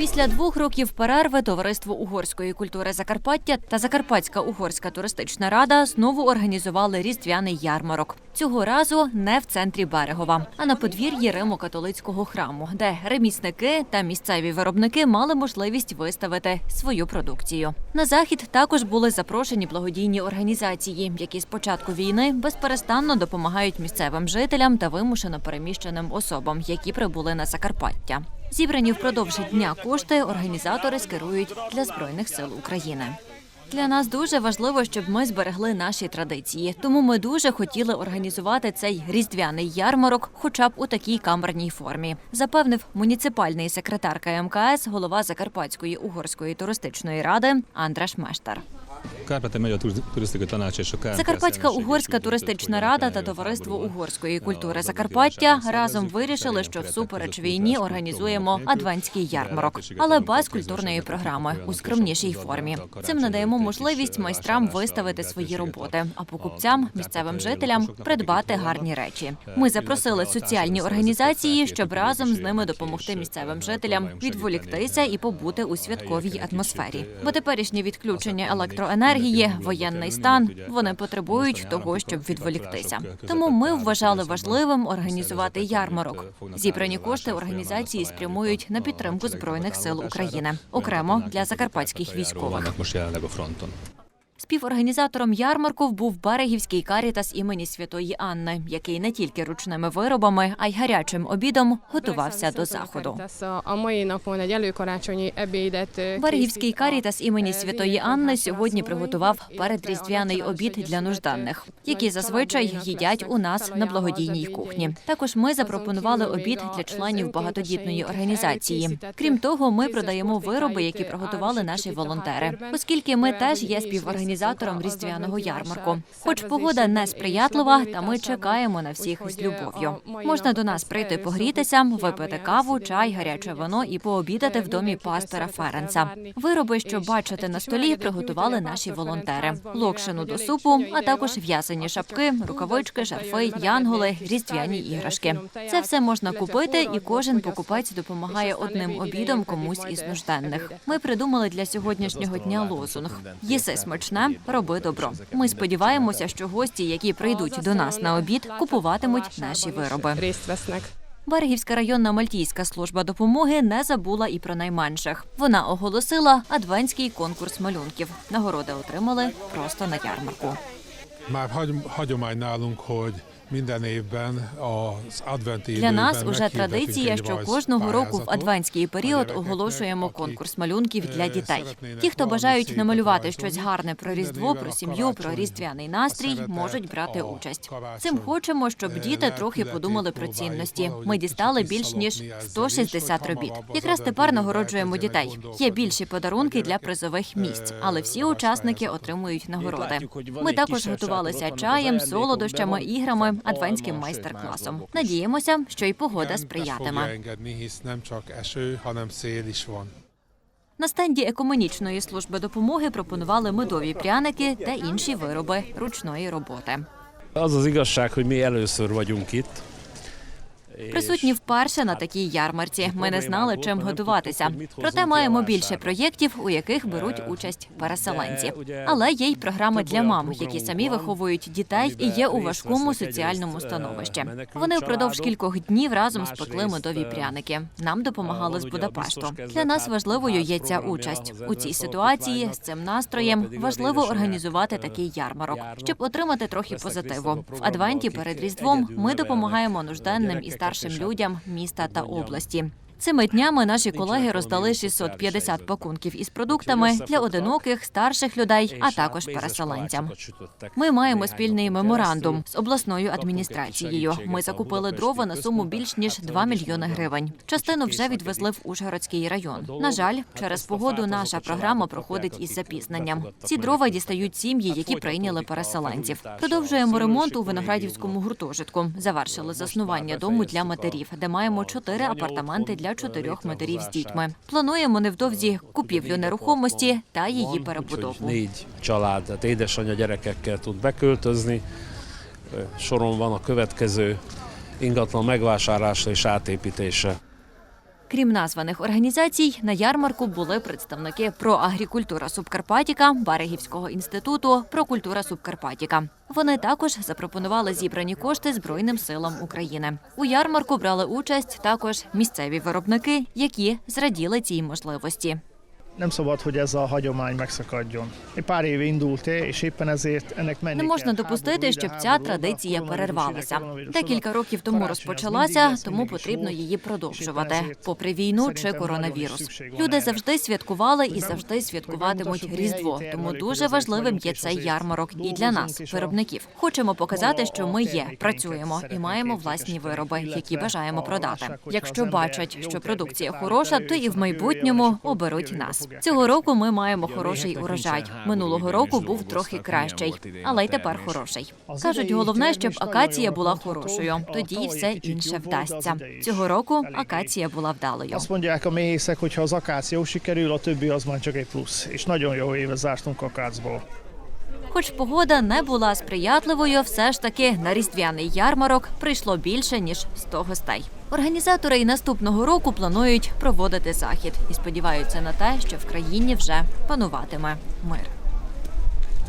Після двох років перерви товариство угорської культури Закарпаття та Закарпатська угорська туристична рада знову організували різдвяний ярмарок. Цього разу не в центрі Берегова, а на подвір'ї Римо-католицького храму, де ремісники та місцеві виробники мали можливість виставити свою продукцію. На захід також були запрошені благодійні організації, які з початку війни безперестанно допомагають місцевим жителям та вимушено переміщеним особам, які прибули на Закарпаття. Зібрані впродовж дня кошти організатори скерують для збройних сил України. Для нас дуже важливо, щоб ми зберегли наші традиції. Тому ми дуже хотіли організувати цей різдвяний ярмарок, хоча б у такій камерній формі, запевнив муніципальний секретар КМКС, голова Закарпатської угорської туристичної ради Андраш Мештар. Закарпатська угорська туристична рада та товариство угорської культури Закарпаття разом вирішили, що всупереч війні організуємо адвентський ярмарок, але без культурної програми у скромнішій формі. Цим надаємо можливість майстрам виставити свої роботи, а покупцям, місцевим жителям придбати гарні речі. Е, Ми запросили соціальні організації, щоб разом з ними допомогти місцевим е, жителям відволіктися і побути у святковій атмосфері. Бо теперішнє відключення особливо електроенергії, воєнний стан вони потребують того, щоб відволіктися. Тому ми вважали важливим організувати ярмарок. Зібрані кошти організації спрямують на підтримку збройних сил України, окремо для «Національна закарпатських фронт», військових. Співорганізатором ярмарку був Берегівський карітас імені Святої Анни, який не тільки ручними виробами, а й гарячим обідом готувався до заходу. Берегівський карітас імені Святої Анни сьогодні приготував передріздвяний обід для Шевченко, які зазвичай їдять у нас на благодійній кухні. Також ми запропонували обід для членів багатодітної організації. Крім того, ми продаємо вироби, які приготували наші волонтери, оскільки ми теж є благодійні співорганізатором служби, різдвяного ярмарку. Хоч погода не сприятлива, та ми чекаємо на всіх з любов'ю. Можна до нас прийти погрітися, випити каву, чай, гаряче вино і пообідати в домі пастора Ференца. Вироби, що бачите на столі, приготували наші волонтери. Локшину до супу, а також в'язані шапки, рукавички, шарфи, янголи, різдвяні іграшки. Це все можна купити, і кожен покупець допомагає одним обідом комусь із нужденних. Ми придумали для сьогоднішнього дня лозунг: їси смачне, роби добро. Ми сподіваємося, що гості, які прийдуть до нас на обід, купуватимуть наші вироби. Берегівська районна мальтійська служба допомоги не забула і про найменших. Вона оголосила адвентський конкурс малюнків. Нагороди отримали просто на ярмарку. Minden évben az adventi Для нас уже традиція, що кожного року в адвентський період оголошуємо конкурс малюнків для е, дітей. Ті, хто бажають намалювати щось гарне про різдво, про сім'ю, про різдвяний настрій, можуть брати участь. Цим хочемо, щоб е, діти трохи подумали про цінності. Ми дістали більш ніж visszalopni ezzel 160 робіт. Якраз тепер нагороджуємо дітей. Є більші подарунки для призових е, місць, але всі учасники отримують нагороди. Ми також готувалися чаєм, солодощами, іграми, alma, адвентським майстер-класом. Надіємося, що й погода сприятиме. На стенді екомунічної служби допомоги пропонували медові пряники та інші вироби ручної роботи. Az az igazság, hogy mi először vagyunk itt. Присутні вперше на такій ярмарці. Ми не знали, чим готуватися. Проте маємо більше проєктів, у яких беруть участь переселенці. Але є й програми для мам, які самі виховують дітей і є у важкому соціальному становищі. Вони впродовж кількох днів разом спекли медові пряники. Нам допомагали з Будапешту. Для нас важливою є ця участь у цій ситуації. З цим настроєм важливо організувати такий ярмарок, щоб отримати трохи позитиву. В адвенті перед різдвом ми допомагаємо нужденним і старшим людям міста та області. Цими днями наші колеги роздали 650 пакунків із продуктами для одиноких, старших людей, а також переселенцям. Ми маємо спільний меморандум з обласною адміністрацією. Ми закупили дрова на суму більш ніж 2 мільйони гривень. Частину вже відвезли в Ужгородський район. На жаль, через погоду наша програма проходить із запізненням. Ці дрова дістають сім'ї, які прийняли переселенців. Продовжуємо ремонт у виноградівському гуртожитку. Завершили заснування дому для матерів, де маємо чотири апартаменти для чотирьох матерів з дітьми. Плануємо невдовзі купівлю нерухомості та її перебудову. Család, tehát édesanyja gyerekekkel tud beköltözni. Soron van a következő ingatlan megvásárlása és átépítése. Крім названих організацій, на ярмарку були представники «Проагрікультура Субкарпатіка, Берегівського інституту, «Прокультура Субкарпатіка. Вони також запропонували зібрані кошти Збройним силам України. У ярмарку брали участь також місцеві виробники, які зраділи цій можливості. Nem szabad, hogy ez a hagyomány megszakadjon. Egy pár éve indult, és éppen ezért ennek menni Не можна допустити, щоб ця традиція перервалася. Декілька років тому розпочалася, тому потрібно її продовжувати, попри війну чи коронавірус. Люди завжди святкували і завжди святкуватимуть Різдво. Тому дуже важливим є цей ярмарок і для нас, виробників. Хочемо показати, що ми є, працюємо і маємо власні вироби, які бажаємо продати. Якщо бачать, що продукція хороша, то і в майбутньому оберуть нас. Цього року ми маємо хороший урожай. Минулого року був трохи кращий, але й тепер хороший. Кажуть, головне, щоб акація була хорошою. Тоді все інше вдасться. Цього року акація була вдалою. Azt mondják a méhészek, hogy ha az akácia jó sikerül, a többi az már csak egy plusz. És nagyon jó évet zártunk akácból. Хоч погода не була сприятливою, все ж таки на різдвяний ярмарок прийшло більше ніж 100 гостей. Організатори і наступного року планують проводити захід і сподіваються на те, що в країні вже пануватиме мир.